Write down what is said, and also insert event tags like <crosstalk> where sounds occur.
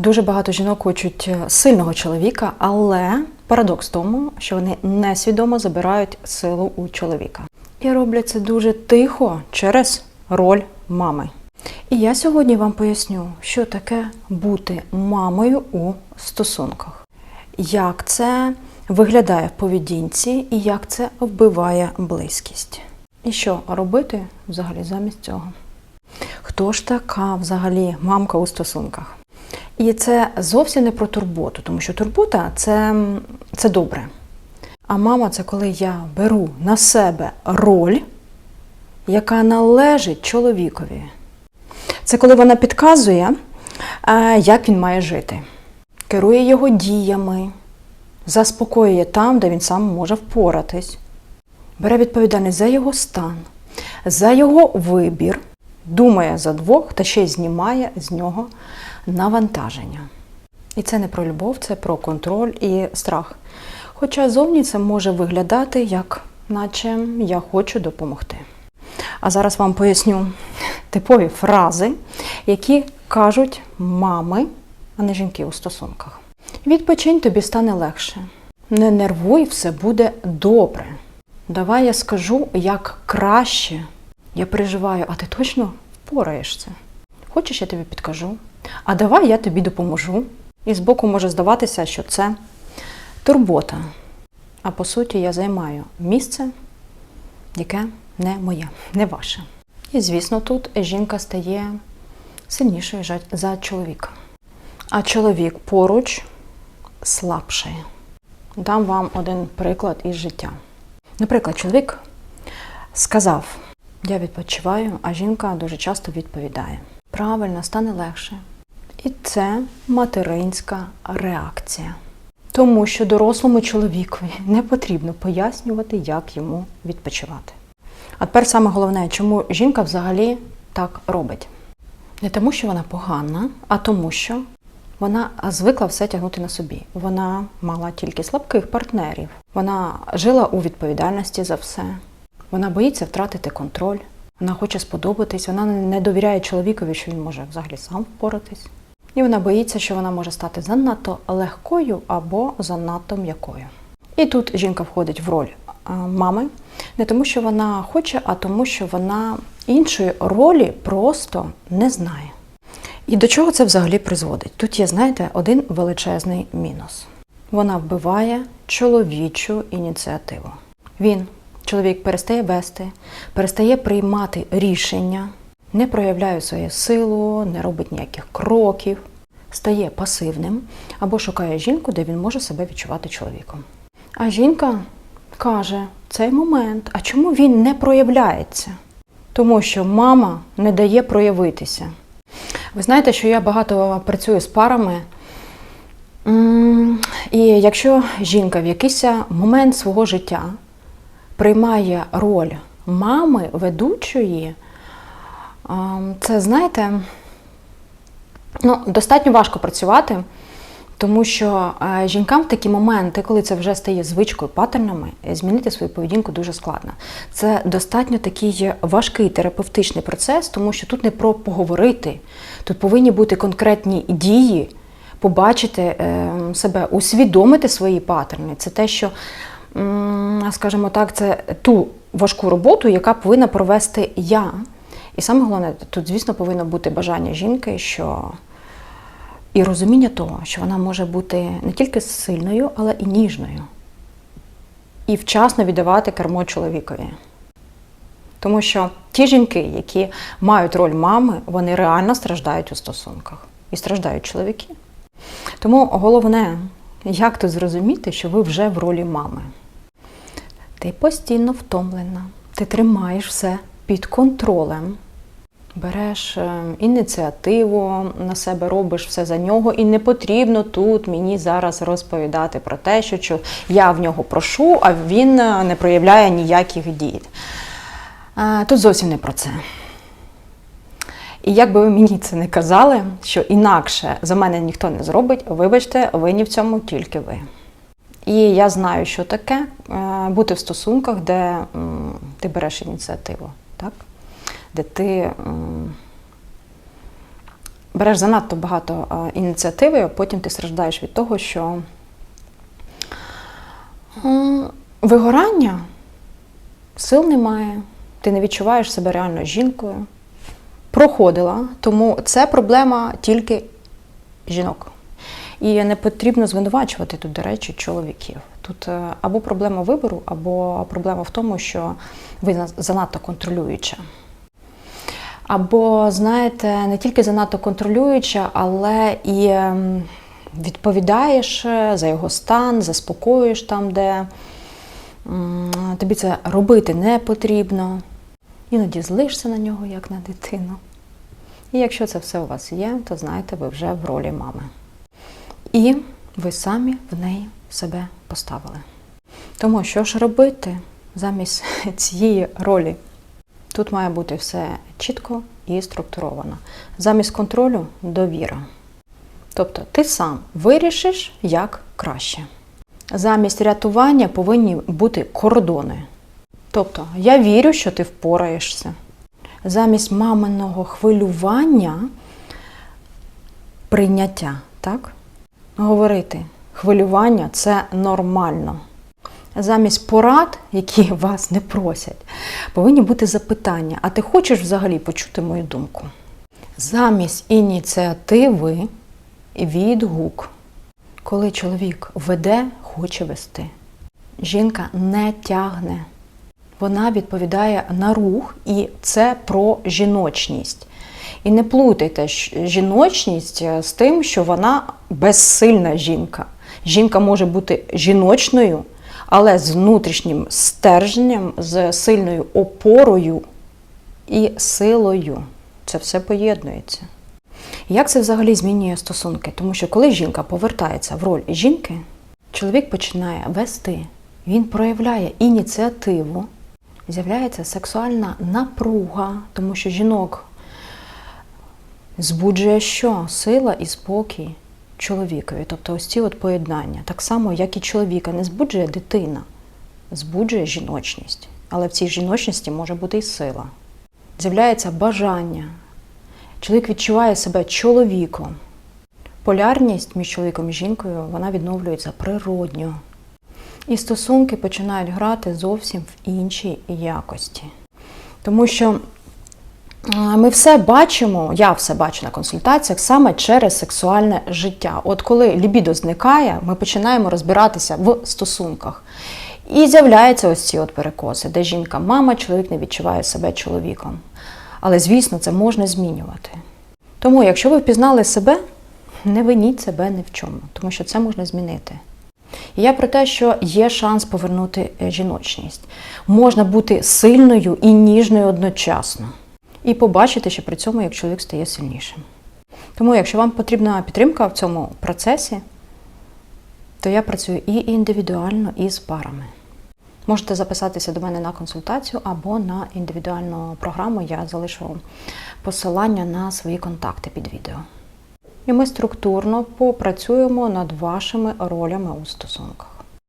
Дуже багато жінок хочуть е, сильного чоловіка, але парадокс в тому, що вони несвідомо забирають силу у чоловіка. І роблять це дуже тихо через роль мами. І я сьогодні вам поясню, що таке бути мамою у стосунках, як це виглядає в поведінці і як це вбиває близькість. І що робити взагалі замість цього? Хто ж така взагалі мамка у стосунках? І це зовсім не про турботу, тому що турбота це, це добре. А мама це коли я беру на себе роль, яка належить чоловікові. Це коли вона підказує, е, як він має жити, керує його діями, заспокоює там, де він сам може впоратись, бере відповідальність за його стан, за його вибір, думає за двох та ще й знімає з нього навантаження. І це не про любов, це про контроль і страх. Хоча зовні це може виглядати як, наче я хочу допомогти. А зараз вам поясню типові фрази, які кажуть мами, а не жінки у стосунках. Відпочинь тобі стане легше. Не нервуй, все буде добре. Давай я скажу, як краще. Я переживаю, а ти точно впораєшся. Хочеш, я тобі підкажу? А давай я тобі допоможу. І збоку може здаватися, що це турбота. А по суті, я займаю місце, яке не моє, не ваше. І, звісно, тут жінка стає сильнішою за чоловіка. А чоловік поруч слабший. Дам вам один приклад із життя. Наприклад, чоловік сказав: Я відпочиваю, а жінка дуже часто відповідає: Правильно, стане легше. І це материнська реакція. Тому що дорослому чоловікові не потрібно пояснювати, як йому відпочивати. А тепер саме головне, чому жінка взагалі так робить? Не тому, що вона погана, а тому, що вона звикла все тягнути на собі. Вона мала тільки слабких партнерів. Вона жила у відповідальності за все. Вона боїться втратити контроль. Вона хоче сподобатись, вона не довіряє чоловікові, що він може взагалі сам впоратись. І вона боїться, що вона може стати занадто легкою або занадто м'якою. І тут жінка входить в роль мами не тому, що вона хоче, а тому, що вона іншої ролі просто не знає. І до чого це взагалі призводить? Тут є, знаєте, один величезний мінус. Вона вбиває чоловічу ініціативу. Він, чоловік, перестає вести, перестає приймати рішення, не проявляє свою силу, не робить ніяких кроків, стає пасивним або шукає жінку, де він може себе відчувати чоловіком. А жінка каже цей момент, а чому він не проявляється? Тому що мама не дає проявитися. Ви знаєте, що я багато працюю з парами. І якщо жінка в якийсь момент свого життя приймає роль мами, ведучої, це, знаєте, ну, достатньо важко працювати, тому що е, жінкам в такі моменти, коли це вже стає звичкою, паттернами, е, змінити свою поведінку дуже складно. Це достатньо такий важкий терапевтичний процес, тому що тут не про поговорити, тут повинні бути конкретні дії, побачити е, себе, усвідомити свої паттерни. Це те, що, скажімо так, це ту важку роботу, яка повинна провести я. І саме головне, тут, звісно, повинно бути бажання жінки, що і розуміння того, що вона може бути не тільки сильною, але і ніжною. І вчасно віддавати кермо чоловікові. Тому що ті жінки, які мають роль мами, вони реально страждають у стосунках. І страждають чоловіки. Тому головне, як тут зрозуміти, що ви вже в ролі мами. Ти постійно втомлена, ти тримаєш все під контролем. Береш е, ініціативу на себе, робиш все за нього, і не потрібно тут мені зараз розповідати про те, що я в нього прошу, а він е, не проявляє ніяких дій. Е, Тут зовсім не про це. І як би ви мені це не казали, що інакше за мене ніхто не зробить, вибачте, винні в цьому тільки ви. І я знаю, що таке е, бути в стосунках, де ти береш ініціативу, так? Де ти береш занадто багато е, ініціативи, а потім ти страждаєш від того, що вигорання, сил немає, ти не відчуваєш себе реально жінкою. Проходила, тому це проблема тільки жінок. І не потрібно звинувачувати тут, до речі, чоловіків. Тут е, або проблема вибору, або проблема в тому, що ви занадто контролююча. Або, знаєте, не тільки занадто контролююча, але і ем, відповідаєш е, за його стан, заспокоюєш там, де тобі це робити не потрібно. Іноді злишся на нього, як на дитину. І якщо це все у вас є, то знаєте, ви вже в ролі мами. І ви самі в неї себе поставили. Тому що ж робити замість <laughs> цієї ролі? Тут має бути все чітко і структуровано. Замість контролю довіра. Тобто ти сам вирішиш, як краще. Замість рятування повинні бути кордони. Тобто, я вірю, що ти впораєшся. Замість маминого хвилювання прийняття, так? Говорити, хвилювання це нормально. Замість порад, які <laughs> вас не просять, повинні бути запитання: а ти хочеш взагалі почути мою думку? Замість ініціативи відгук. Коли чоловік веде, хоче вести. Жінка не тягне. Вона відповідає на рух, і це про жіночність. І не плутайте жіночність е, з тим, що вона безсильна жінка. Жінка може бути жіночною, але з внутрішнім стержнем, з сильною опорою і силою. Це все поєднується. Як це взагалі змінює стосунки? Тому що коли жінка повертається в роль жінки, чоловік починає вести, він проявляє ініціативу, з'являється сексуальна напруга, тому що жінок збуджує що? Сила і спокій чоловікові. Тобто ось ці от поєднання. Так само, як і чоловіка не збуджує дитина, збуджує жіночність. Але в цій жіночності може бути і сила. З'являється бажання. Чоловік відчуває себе чоловіком. Полярність між чоловіком і жінкою вона відновлюється природньо. І стосунки починають грати зовсім в іншій якості. Тому що ми все бачимо, я все бачу на консультаціях саме через сексуальне життя. От коли лібідо зникає, ми починаємо розбиратися в стосунках. І з'являються ось ці от перекоси, де жінка мама, чоловік не відчуває себе чоловіком. Але, звісно, це можна змінювати. Тому, якщо ви впізнали себе, не виніть себе ні в чому, тому що це можна змінити. І я про те, що є шанс повернути е, жіночність. Можна бути сильною і ніжною одночасно. І побачити, що при цьому як чоловік стає сильнішим. Тому, якщо вам потрібна підтримка в цьому процесі, то я працюю і індивідуально, і з парами. Можете записатися до мене на консультацію або на індивідуальну програму. Я залишу посилання на свої контакти під відео. І ми структурно попрацюємо над вашими ролями у стосунках.